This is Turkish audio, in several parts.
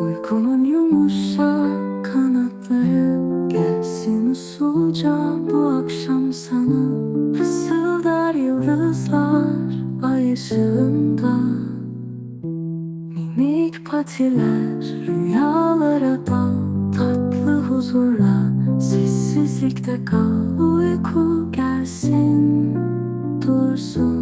Uykumun yumuşak kanatları Gelsin usulca bu akşam sana. Fısıldar yıldızlar ay ışığında. Minik patiler rüyalara dal Tatlı huzurla sessizlikte kal. Uyku gelsin dursun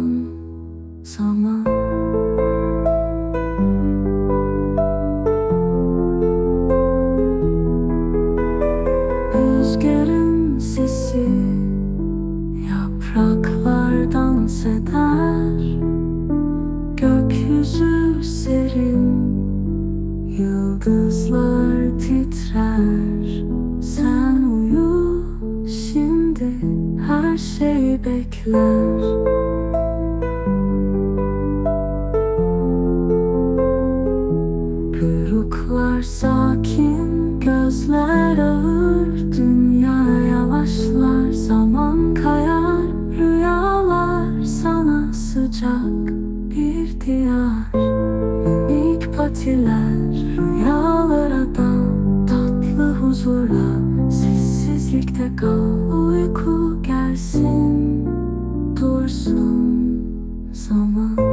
Yıldızlar titrer. Sen uyu şimdi Her şey bekler. Kuyruklar sakin, gözler ağır. Dünya yavaşlar, zaman kayar. Rüyalar sana sıcak bir diyar. Minik patiler huzura Sessizlikte kal uyku gelsin Dursun zaman.